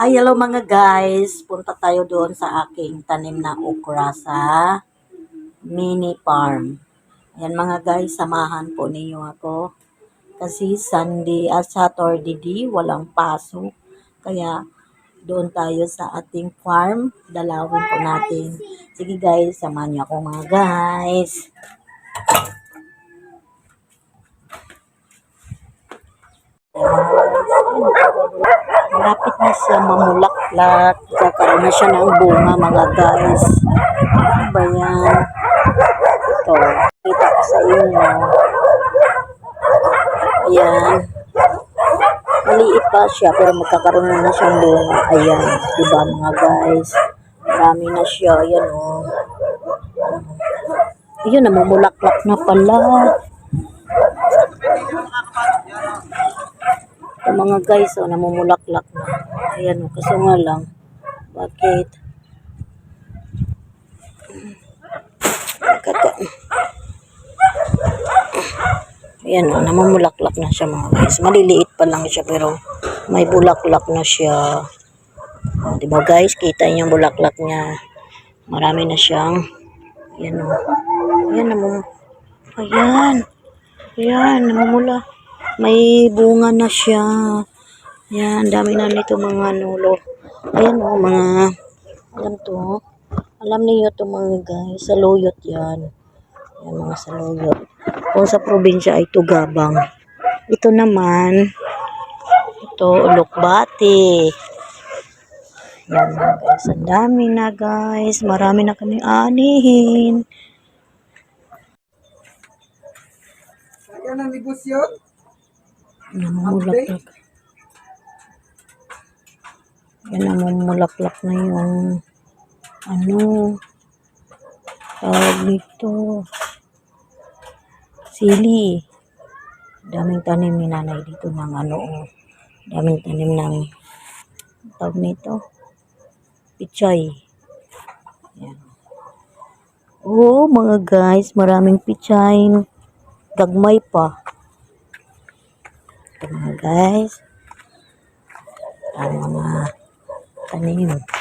Ay, hello mga guys. Punta tayo doon sa aking tanim na okra sa mini farm. Ayan mga guys, samahan po ninyo ako. Kasi Sunday at Saturday di, walang pasok. Kaya doon tayo sa ating farm. Dalawin po natin. Sige guys, samahan niyo ako mga guys. Malapit na siya mamulaklak. Kakaroon na siya ng bunga mga guys. Ano ba yan? Ito. Kita ko sa inyo. Ayan. Maliit pa siya pero magkakaroon na, na siyang bunga. Ayan. Diba mga guys? Marami na siya. Ayan o. Oh. Ayun, namumulaklak na pala. Ito mga guys, oh, namumulaklak na. Ayan, oh, kaso nga lang, bakit? Kaka Ayan, oh, namumulaklak na siya mga guys. Maliliit pa lang siya, pero may bulaklak na siya. Oh, di guys, kita niyo yung bulaklak niya. Marami na siyang, ayan oh. Ayan, namum Ayan. Ayan, namumula. May bunga na siya. Ayan, dami na nito mga nulo. Ayan o, mga, alam to. Alam niyo to mga guys, saluyot yan. Ayan, mga saluyot. Kung sa probinsya ay tugabang. Ito naman, ito, ulokbati. Ayan mga guys, ang dami na guys. Marami na kami anihin. Kaya ng negosyo? Namumulaklak. Yan, namumulaklak na yung ano tawag nito sili. Daming tanim ni nanay dito ng ano oh. Daming tanim ng tawag nito pichay. Yan. Oh, mga guys, maraming pichay. Gagmay pa. Ito mga guys. Ang mga tanim.